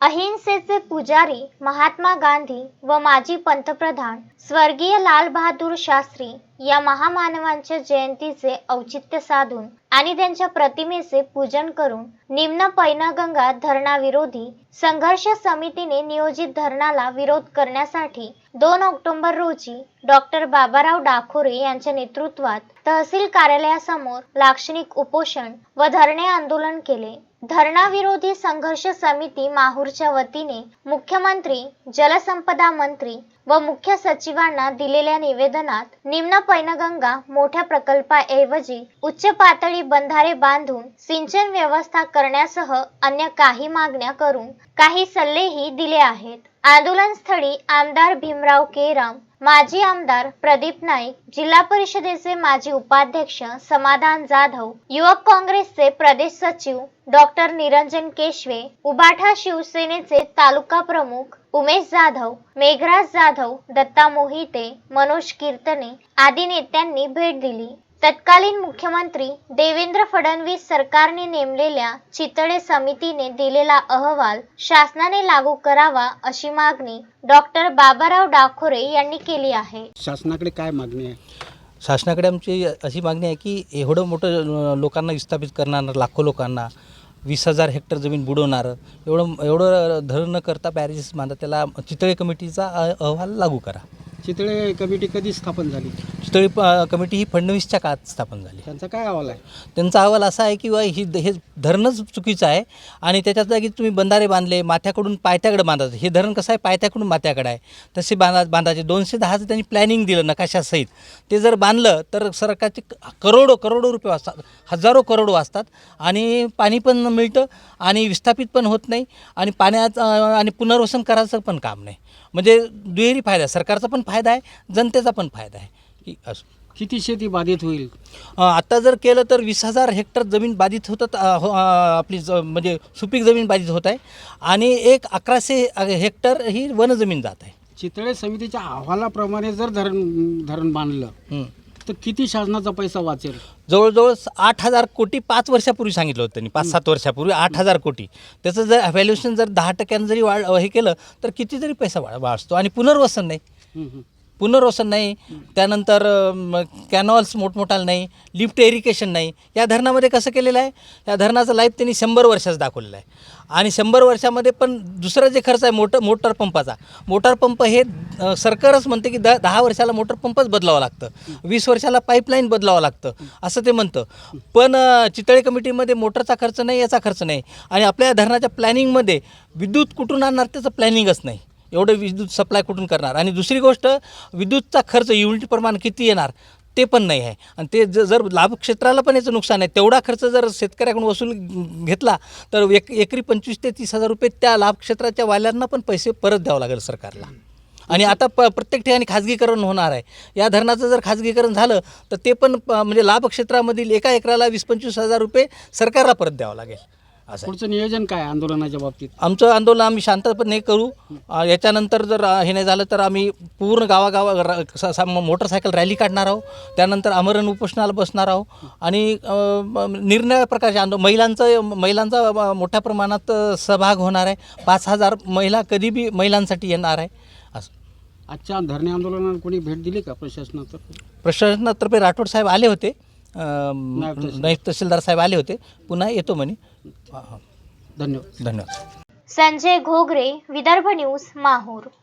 अहिंसेचे पुजारी महात्मा गांधी व माजी पंतप्रधान स्वर्गीय लालबहादूर शास्त्री या महामानवांच्या जयंतीचे औचित्य साधून आणि त्यांच्या प्रतिमेचे पूजन करून निम्न पैनगंगा धरणाविरोधी संघर्ष समितीने नियोजित धरणाला विरोध करण्यासाठी दोन ऑक्टोबर रोजी डॉक्टर बाबाराव डाखोरे यांच्या नेतृत्वात तहसील कार्यालयासमोर लाक्षणिक उपोषण व धरणे आंदोलन केले. धरणाविरोधी संघर्ष समिती माहूरच्या वतीने मुख्यमंत्री जलसंपदा मंत्री व मुख्य सचिवांना दिलेल्या निवेदनात निम्न पैनगंगा मोठ्या प्रकल्पाऐवजी उच्च पातळी बंधारे बांधून सिंचन व्यवस्था करण्यासह अन्य काही मागण्या करून काही सल्लेही दिले आहेत. आंदोलनस्थळी आमदार भीमराव केराम माजी आमदार प्रदीप नाईक जिल्हा परिषदेचे माजी उपाध्यक्ष समाधान जाधव युवक काँग्रेसचे प्रदेश सचिव डॉक्टर निरंजन केशवे उबाठा शिवसेनेचे तालुका प्रमुख उमेश जाधव मेघराज जाधव दत्ता मोहिते मनोज कीर्तने आदी नेत्यांनी भेट दिली. तत्कालीन मुख्यमंत्री देवेंद्र फडणवीस सरकारने नेमलेल्या चितळे समितीने दिलेला अहवाल शासनाने लागू करावा अशी मागणी डॉक्टर बाबाराव डाखोरे यांनी केली आहे. शासनाकडे काय मागणी आहे? शासनाकडे आमची अशी मागणी आहे की एवढं मोठं लोकांना विस्थापित करणार लाखो लोकांना वीस हजार हेक्टर जमीन बुडवणारं एवढं एवढं धरण न करता बॅरेजेस बांधा त्याला चितळे कमिटीचा अहवाल लागू करा. चितळे कमिटी कधी स्थापन झाली? चितळी कमिटी ही फडणवीसच्या काळात स्थापन झाली. त्यांचा काय अहवाल आहे? त्यांचा अहवाल असा आहे की बा ही हे धरणच चुकीचं आहे आणि त्याच्यात जागी तुम्ही बंधारे बांधले माथ्याकडून पायथ्याकडे बांधायचं. हे धरण कसं आहे? पायथ्याकडून माथ्याकडे आहे. तसे बांधा बांधायचे. दोनशे दहाचं त्यांनी प्लॅनिंग दिलं नकाशासहित ते जर बांधलं तर सरकारचे क- करोडो करोडो रुपये वाचतात. हजारो करोड वाचतात. आणि पाणी पण मिळतं आणि विस्थापित पण होत नाही आणि पाण्यात अं, आणि पुनर्वसन करायचं पण काम नाही. म्हणजे दुहेरी फायदा सरकारचा पण फायदा आहे जनतेचा पण फायदा आहे. की असं. किती शेती बाधित होईल? आता जर केलं तर वीस हजार हेक्टर जमीन बाधित होतात हो, आपली ज म्हणजे सुपीक जमीन बाधित होत आहे. आणि एक अकराशे हेक्टर ही वनजमीन जात आहे. चितळे समितीच्या अहवालाप्रमाणे जर धरण धरण बांधलं. तर किती शासनाचा पैसा वाचेल? जवळजवळ आठ हजार कोटी पाच वर्षापूर्वी सांगितलं होतं त्यांनी पाच सात वर्षापूर्वी आठ हजार कोटी. त्याचं जर व्हॅल्युएशन जर दहा टक्क्यानं जरी वाढ हे केलं तर किती तरी पैसा वाचतो आणि पुनर्वसन नाही. पुनर्वसन नाही त्यानंतर कॅनॉल्स मोठमोठाल नाही लिफ्ट इरिगेशन नाही. या धरणामध्ये कसं केलेलं आहे? या धरणाचं लाईफ त्यांनी शंभर वर्षाचं दाखवलेलं आहे. आणि शंभर वर्षामध्ये पण दुसरा जे खर्च आहे मोटर मोटर पंपाचा. मोटर पंप हे सरकारच म्हणते की द दहा वर्षाला मोटर पंपच बदलावं लागतं. वीस वर्षाला पाईपलाईन बदलावं लागतं असं ते म्हणतं. पण चितळे कमिटीमध्ये मोटरचा खर्च नाही याचा खर्च नाही. आणि आपल्या धरणाच्या प्लॅनिंगमध्ये विद्युत कुठून आणणार त्याचं प्लॅनिंगच नाही. एवढं विद्युत सप्लाय कुठून करणार? आणि दुसरी गोष्ट विद्युतचा खर्च युनिट प्रमाण किती येणार? ते पण नाही आहे. आणि ते ज जर लाभ क्षेत्राला पण याचं नुकसान आहे तेवढा खर्च जर शेतकऱ्याकडून वसूल घेतला तर एक एकरी पंचवीस ते तीस हजार रुपये त्या लाभ क्षेत्राच्या वाल्यांना पण पैसे परत द्यावं लागेल सरकारला. आणि आता प प्रत्येक ठिकाणी खाजगीकरण होणार आहे. या धरणाचं जर खाजगीकरण झालं तर ते पण प- म्हणजे लाभ क्षेत्रामधील एका एकराला वीस पंचवीस हजार रुपये सरकारला परत द्यावं लागेल. असं आहे. पुढचं नियोजन काय आंदोलनाच्या बाबतीत? आमचं आंदोलन आम्ही शांतपणे करू. अ, याच्यानंतर जर अ, हे नाही झालं तर आम्ही पूर्ण गावागावा र- स- स- मोटरसायकल रॅली काढणार आहोत. त्यानंतर आमरण उपोषणाला बसणार आहोत. आणि अ, म- निरनिराळ्या प्रकारचे आंदोलन महिलांचं महिलांचा अ, मोठ्या प्रमाणात अ, सहभाग होणार आहे. पाच हजार महिला कधी बी महिलांसाठी येणार आहे. असं. आजच्या धरणे आंदोलनाला कोणी भेट दिली का प्रशासनातर्फे? प्रशासनातर्फे राठोड साहेब आले होते. अ, तहसीलदार. नायब तहसीलदार साहेब आले होते. पुन्हा येतो म्हणे. धन्यवाद. धन्यवाद. संजय घोगरे विदर्भ न्यूज माहूर.